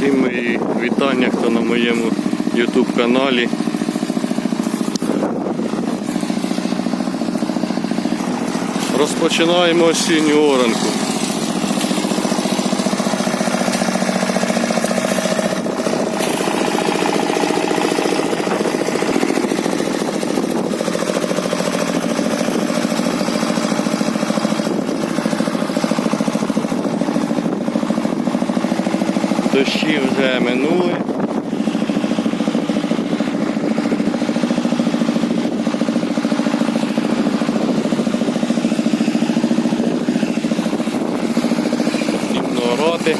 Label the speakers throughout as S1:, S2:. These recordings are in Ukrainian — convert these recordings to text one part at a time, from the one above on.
S1: Всім мої вітання, хто на моєму YouTube каналі. Розпочинаємо осінню оранку. Дощі вже минули. Потрібно орати.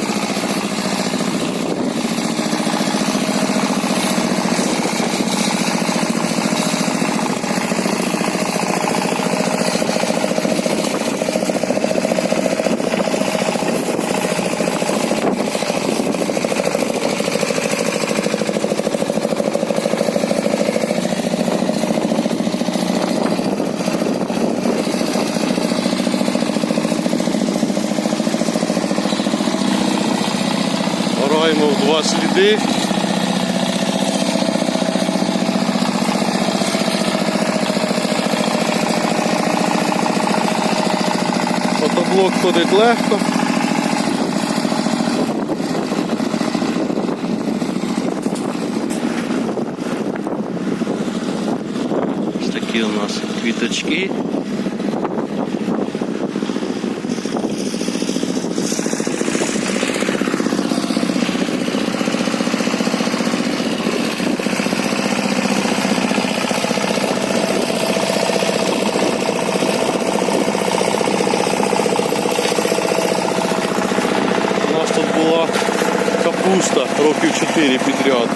S1: Ораємо в два сліди. Мотоблок ходить легко. Ось такі у нас квіточки. У нас тут була капуста років 4 підряд.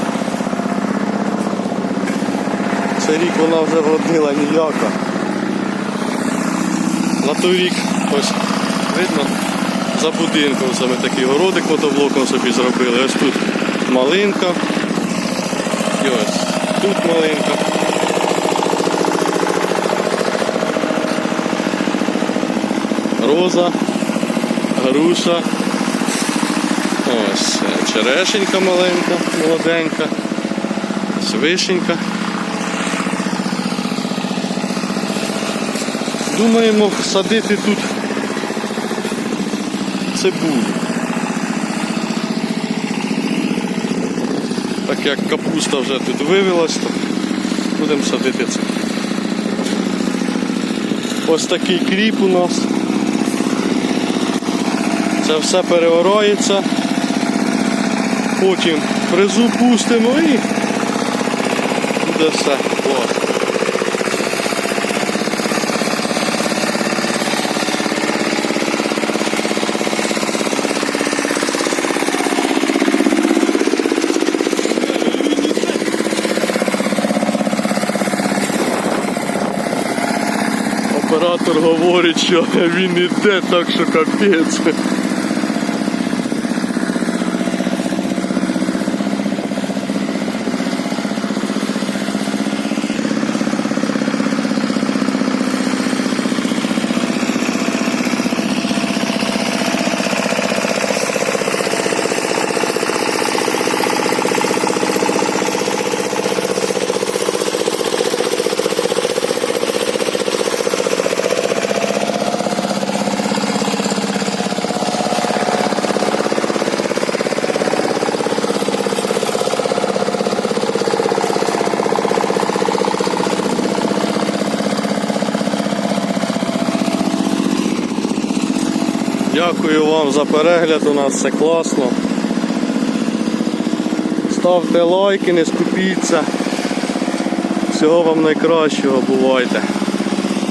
S1: Цей рік вона вже вродила ніяка. На той рік ось видно за будинком саме такий городик мотоблоком собі зробили. Ось тут малинка. І ось тут малинка. Роза, груша. Ось черешенька маленька, молоденька, ось вишенька. Думаємо садити тут цибулю. Так як капуста вже тут вивелась, то будемо садити це. Ось такий кріп у нас. Це все переорається. Потім фрезу пустимо і буде все класно. Оператор говорить, що він іде так, що капець. Дякую вам за перегляд, у нас все класно. Ставте лайки, не скупіться. Всього вам найкращого, бувайте.